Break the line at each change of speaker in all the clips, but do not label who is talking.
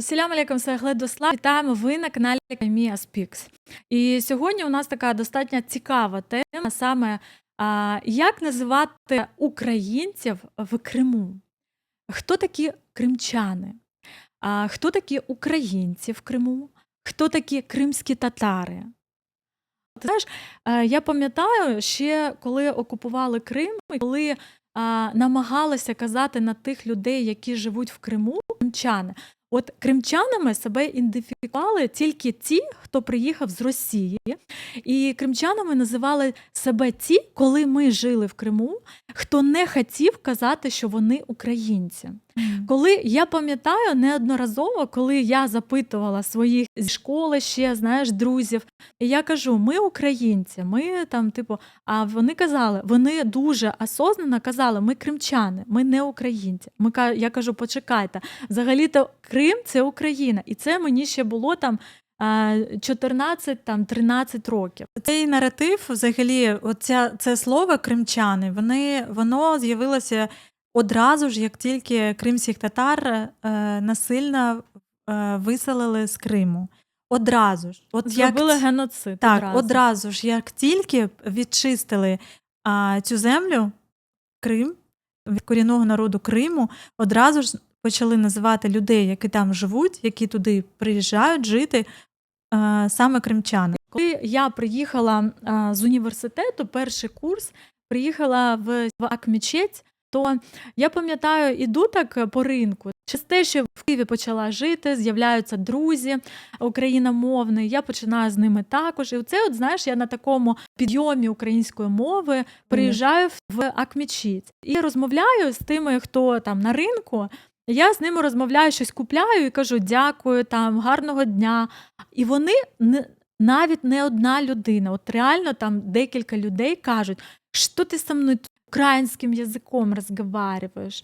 Селям алейкум, це Гледослав. Вітаємо ви на каналі Mia Speaks. І сьогодні у нас така достатньо цікава тема, саме а, як називати українців в Криму. Хто такі кримчани? А, хто такі українці в Криму? Хто такі кримські татари? Ти знаєш, я пам'ятаю ще, коли окупували Крим, коли а, намагалися казати на тих людей, які живуть в Криму, кримчани. От кримчанами себе ідентифікували тільки ті, хто приїхав з Росії, і кримчанами називали себе ті, коли ми жили в Криму, хто не хотів казати, що вони українці. Коли я пам'ятаю неодноразово, коли я запитувала своїх з школи ще знаєш друзів, і я кажу: ми українці, ми там, типу, а вони казали, вони дуже осознанно казали, ми кримчани, ми не українці. Ми я кажу, почекайте, взагалі-то Крим це Україна, і це мені ще було там. а, 14 там 13 років.
Цей наратив, взагалі, оця, це слово кримчани, вони, воно з'явилося одразу ж, як тільки кримських татар е, насильно е, виселили з Криму. Одразу ж. От
Зробили
як,
геноцид.
так,
одразу.
одразу ж, як тільки відчистили а, цю землю, Крим, від корінного народу Криму, одразу ж почали називати людей, які там живуть, які туди приїжджають жити, а, саме кримчани.
Коли я приїхала а, з університету, перший курс, приїхала в, в Акмічець, то я пам'ятаю, іду так по ринку. Через те, що в Києві почала жити, з'являються друзі україномовні, я починаю з ними також. І це, от знаєш, я на такому підйомі української мови приїжджаю в Акмічець і розмовляю з тими, хто там на ринку. Я з ними розмовляю, щось купляю і кажу дякую, там гарного дня. І вони навіть не одна людина, от реально там декілька людей кажуть, що ти со мною українським язиком розмовляєш.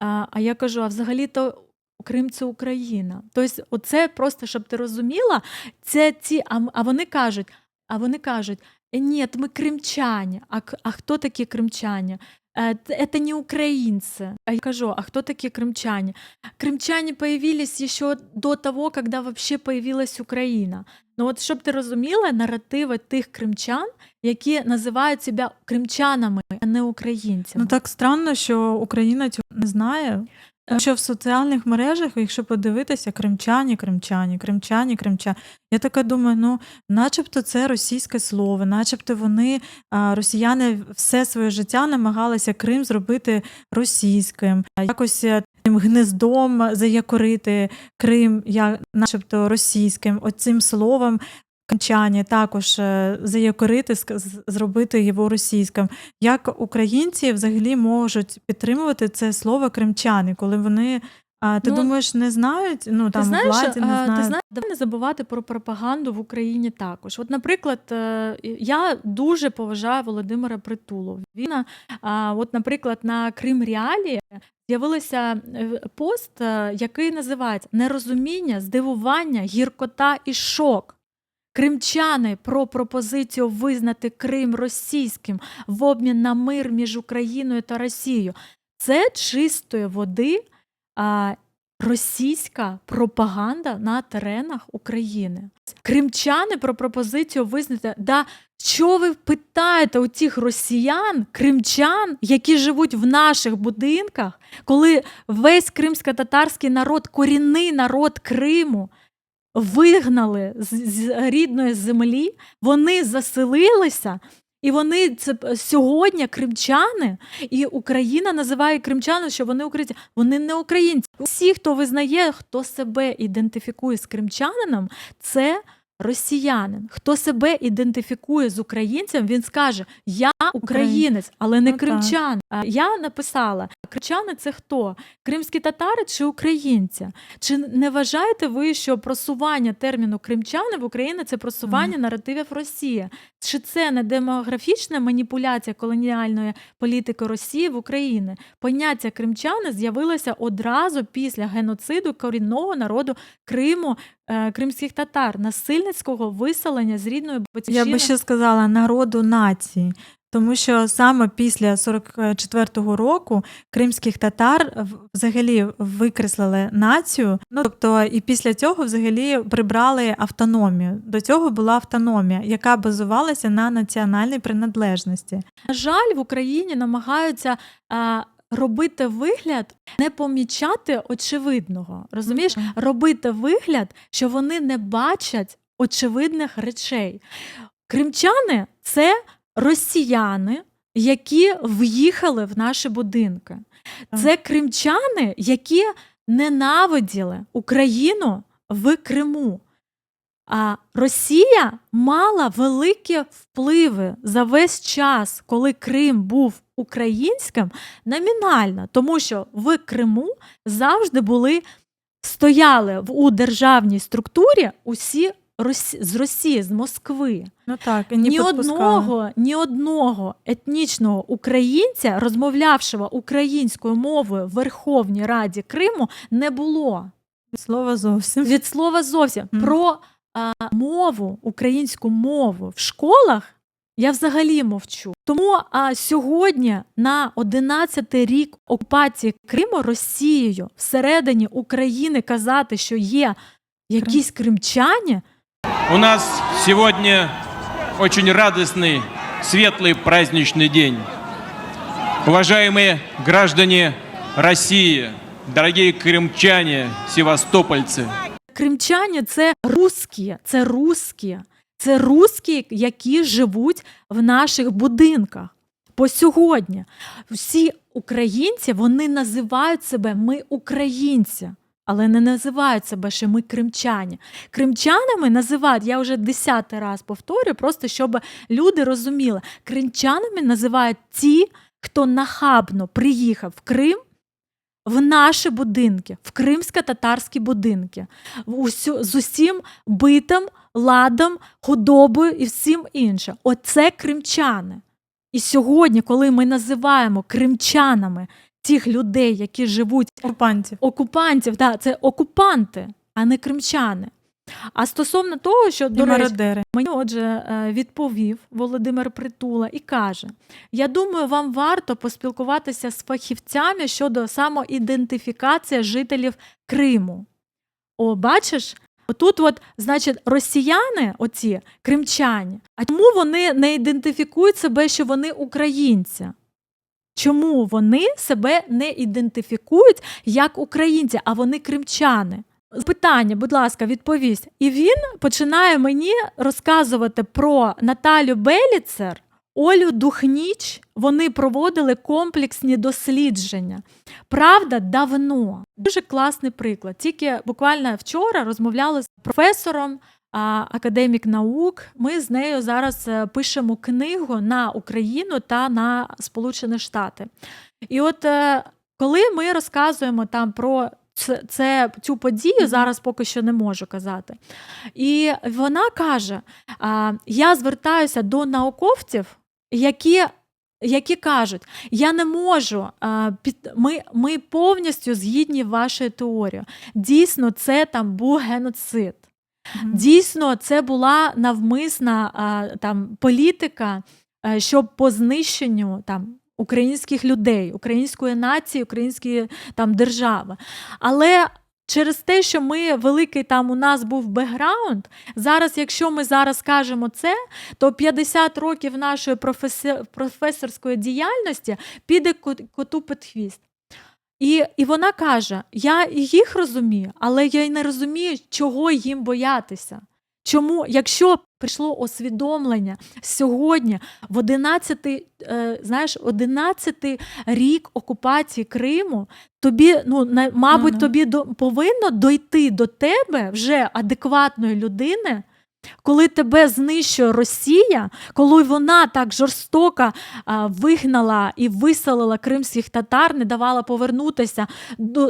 А, а я кажу: а взагалі-то Крим це Україна. Тобто, оце просто щоб ти розуміла, це ці, а, м- а вони кажуть, а вони кажуть, «Е, ні, ми кримчані. А, к- а хто такі кримчані? Е, т- Это не украинцы. А я кажу, а кто такие крымчане? Крымчане появились еще до того, когда вообще появилась Україна. Ну от щоб ти розуміла наративи тих кримчан, які називають себе кримчанами, а не українцями.
Ну так странно, що Україна цього не знає. Що в соціальних мережах, якщо подивитися, кримчані, кримчані, кримчані, кримчані. Я така думаю, ну, начебто це російське слово, начебто вони, росіяни, все своє життя намагалися Крим зробити російським, якось е, гнездом заякорити Крим, як начебто російським, оцим словом. кончання також е, заякорити, зробити його російським. Як українці взагалі можуть підтримувати це слово кримчани, коли вони, а, ти
Ну,
думаєш, не знають? Ну там
ти знаєш,
владі не знають.
ти знаєш, давай не забувати про пропаганду в Україні також. От, наприклад, е, я дуже поважаю Володимира Притулу. Він, от, наприклад, на Крим Реалії з'явився е, пост, е, який називається Нерозуміння, здивування, гіркота і шок. Кримчани про пропозицію визнати Крим російським в обмін на мир між Україною та Росією. Це чистої води російська пропаганда на теренах України. Кримчани про пропозицію визнати. Да, що ви питаєте у тих росіян, кримчан, які живуть в наших будинках, коли весь кримсько-татарський народ, корінний народ Криму, вигнали з, з рідної землі, вони заселилися, і вони це сьогодні кримчани, і Україна називає кримчани, що вони українці. Вони не українці. Всі, хто визнає, хто себе ідентифікує з кримчанином, це росіянин. Хто себе ідентифікує з українцем, він скаже: Я українець, але не
Ну,
кримчан. А Я написала: кримчани це хто? Кримські татари чи українці? Чи не вважаєте ви, що просування терміну кримчани в Україні це просування наративів Росії? Чи це не демографічна маніпуляція колоніальної політики Росії в Україні? Поняття кримчани з'явилося одразу після геноциду корінного народу Криму, е, кримських татар, насильницького виселення з рідної
Я би ще сказала народу нації. Тому що саме після 44-го року кримських татар взагалі викреслили націю. Ну тобто, і після цього взагалі прибрали автономію. До цього була автономія, яка базувалася на національній приналежності.
На жаль, в Україні намагаються а, робити вигляд, не помічати очевидного. Розумієш, робити вигляд, що вони не бачать очевидних речей. Кримчани це росіяни, які в'їхали в наші будинки. Це кримчани, які ненавиділи Україну в Криму. А Росія мала великі впливи за весь час, коли Крим був українським, номінально, тому що в Криму завжди були стояли в- у державній структурі усі Росі- з Росії, з Москви.
Ну так, і не
Ні одного, ні одного етнічного українця, розмовлявшого українською мовою в Верховній Раді Криму, не було.
від Слова зовсім.
Від слова зовсім
Мгм.
про а, мову, українську мову в школах я взагалі мовчу. Тому а, сьогодні на 11 рік окупації Криму Росією всередині України казати, що є якісь кримчані,
У нас сегодня очень радостный, светлый праздничный день. Уважаемые граждане России, дорогие крымчане, севастопольцы,
Кримчані це русські, це русські, це русські, які живуть в наших будинках. По сьогодні всі українці вони називають себе ми українці, але не називають себе, що ми кримчані. Кримчанами називають, я вже десятий раз повторюю, просто щоб люди розуміли, кримчанами називають ті, хто нахабно приїхав в Крим. В наші будинки, в кримсько-татарські будинки, усю, з усім битом, ладом, худобою і всім іншим. Оце кримчани. І сьогодні, коли ми називаємо кримчанами тих людей, які живуть
Окупантів.
окупантів, да, це окупанти, а не кримчани. А стосовно того, що до речі. Мені отже е, відповів Володимир Притула і каже: Я думаю, вам варто поспілкуватися з фахівцями щодо самоідентифікації жителів Криму. О, бачиш? Отут, от, значить, росіяни, оці кримчані, а чому вони не ідентифікують себе, що вони українці? Чому вони себе не ідентифікують як українці, а вони кримчани? Питання, будь ласка, відповість. І він починає мені розказувати про Наталю Беліцер, Олю Духніч. Вони проводили комплексні дослідження. Правда, давно. Дуже класний приклад. Тільки буквально вчора розмовляли з професором. Академік наук, ми з нею зараз е, пишемо книгу на Україну та на Сполучені Штати. І от е, коли ми розказуємо там про це, це цю подію, зараз поки що не можу казати. І вона каже: а, я звертаюся до науковців, які. Які кажуть, я не можу а, під ми, ми повністю згідні вашою теорією. Дійсно, це там був геноцид. Дійсно, це була навмисна а, там політика, е, щоб по знищенню там українських людей, української нації, української там держави. Але через те, що ми великий там у нас був бекграунд, зараз, якщо ми зараз кажемо це, то 50 років нашої професорської діяльності піде коту під хвіст. І, і вона каже: я їх розумію, але я й не розумію, чого їм боятися. Чому, якщо прийшло усвідомлення сьогодні, в 11, е, знаєш, 11 рік окупації Криму, тобі, ну, мабуть, тобі до, повинно дойти до тебе вже адекватної людини, коли тебе знищує Росія, коли вона так жорстоко вигнала і виселила кримських татар, не давала повернутися,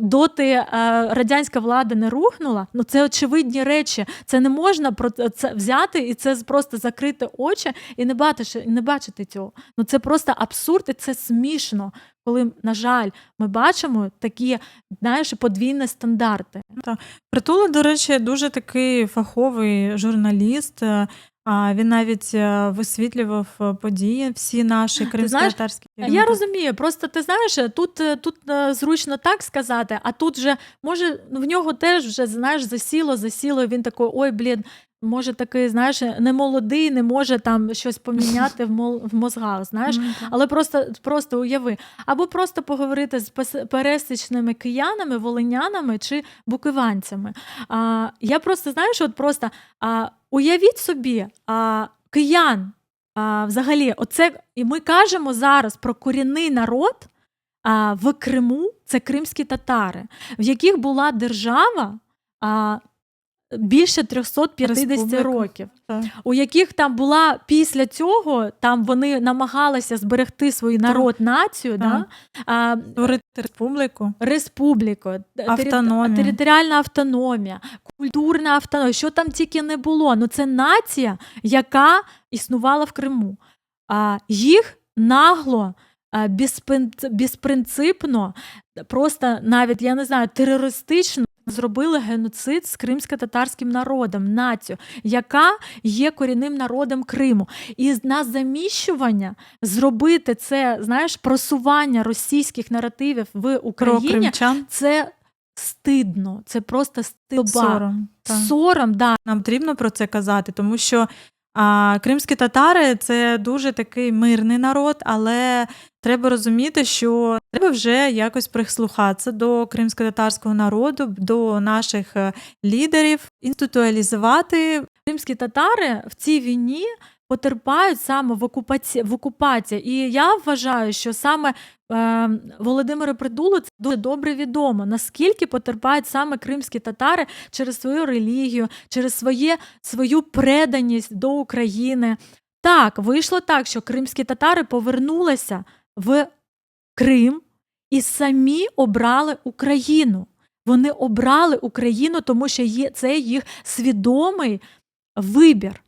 доти радянська влада не рухнула. Ну це очевидні речі. Це не можна про це взяти і це просто закрити очі і не бачити, не бачити цього. Ну це просто абсурд, і це смішно. Коли, на жаль, ми бачимо такі, знаєш, подвійні стандарти.
Притула, до речі, дуже такий фаховий журналіст. е, А він навіть е, висвітлював е, події всі наші кримсько-татарські.
Я розумію, просто ти знаєш, тут, тут зручно так сказати, а тут же, може, в нього теж вже, знаєш, засіло, засіло, він такий, ой, блін, може такий, знаєш, не молодий, не може там щось поміняти в, мол, в мозгах, знаєш. Але просто, просто уяви, або просто поговорити з пересічними киянами, волинянами чи букиванцями. А, я просто знаєш, от просто а, уявіть собі, а, киян. А, взагалі, оце і ми кажемо зараз про корінний народ а, в Криму, це кримські татари, в яких була держава а, більше 350
Республіка.
років
Так.
у яких там була після цього, там вони намагалися зберегти свій народ, націю, да? а,
республіку.
республіку,
Автономію.
територіальна автономія, культурна автономія, що там тільки не було. Ну це нація, яка існувала в Криму. А, їх нагло, безпринципно, просто навіть я не знаю, терористично. Зробили геноцид з кримсько-татарським народом, націю, яка є корінним народом Криму. І на заміщування зробити це, знаєш, просування російських наративів в Україні це стидно, це просто стидоба.
Сором. так.
Сором, да.
Нам потрібно про це казати, тому що а, кримські татари це дуже такий мирний народ, але треба розуміти, що треба вже якось прислухатися до кримсько-татарського народу, до наших е, лідерів, інституалізувати
Кримські татари в цій війні потерпають саме в окупації, в окупації. І я вважаю, що саме е, Володимиру Придулу це дуже добре відомо, наскільки потерпають саме кримські татари через свою релігію, через своє, свою преданість до України. Так, вийшло так, що кримські татари повернулися в Крим і самі обрали Україну. Вони обрали Україну, тому що є, це їх свідомий вибір.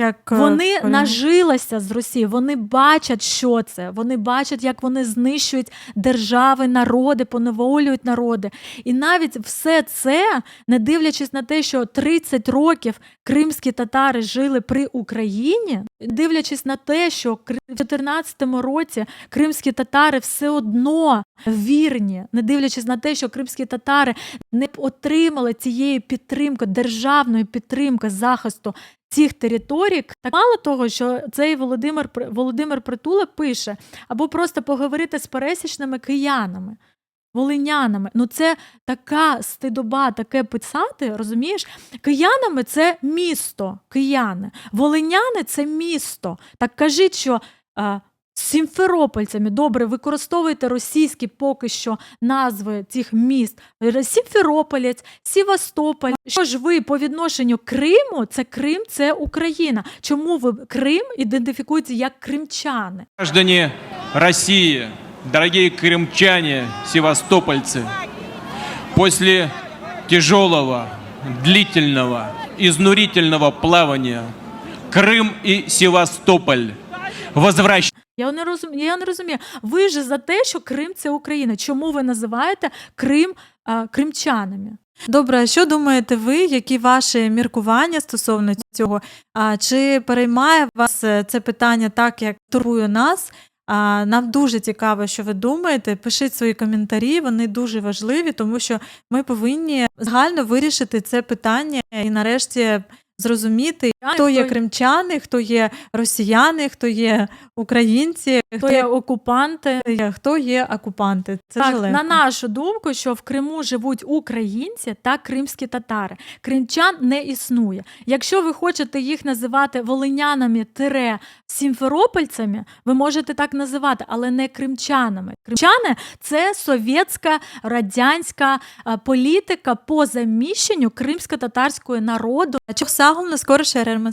Як е,
Вони
коли-
нажилися з Росії, вони бачать, що це. Вони бачать, як вони знищують держави, народи, поневолюють народи. І навіть все це, не дивлячись на те, що 30 років кримські татари жили при Україні, дивлячись на те, що в 2014 році кримські татари все одно вірні, не дивлячись на те, що кримські татари не отримали цієї підтримки, державної підтримки захисту цих територій, так мало того, що цей Володимир Володимир Притула пише, або просто поговорити з пересічними киянами. Волинянами, ну це така стидоба, таке писати, розумієш? Киянами це місто, кияни. Волиняни це місто. Так кажіть, що з сімферопольцями добре використовуйте російські поки що назви цих міст. Сімферополець, Сівастополь. Що ж ви по відношенню Криму? Це Крим, це Україна. Чому ви Крим ідентифікуєте як кримчани?
Граждане России, дорогие крымчане, севастопольцы, после тяжелого, длительного, изнурительного плавания Крым и Севастополь возвращаются
Я не розумію. Я не розумію. Ви ж за те, що Крим це Україна. Чому ви називаєте Крим а, кримчанами?
Добре, що думаєте ви? Які ваші міркування стосовно цього? А чи переймає вас е, це питання так, як турбує нас? А, нам дуже цікаво, що ви думаєте. Пишіть свої коментарі, вони дуже важливі, тому що ми повинні загально вирішити це питання і нарешті зрозуміти, хто є кримчани, хто є росіяни, хто є українці,
Хто є окупанти?
є- хто є окупанти. Це
так, на нашу думку, що в Криму живуть українці та кримські татари. Кримчан не існує. Якщо ви хочете їх називати волинянами тире сімферопольцями, ви можете так називати, але не кримчанами. Кримчани це совєтська радянська політика по заміщенню кримсько-татарського народу
Çok sağ olun, скоро ще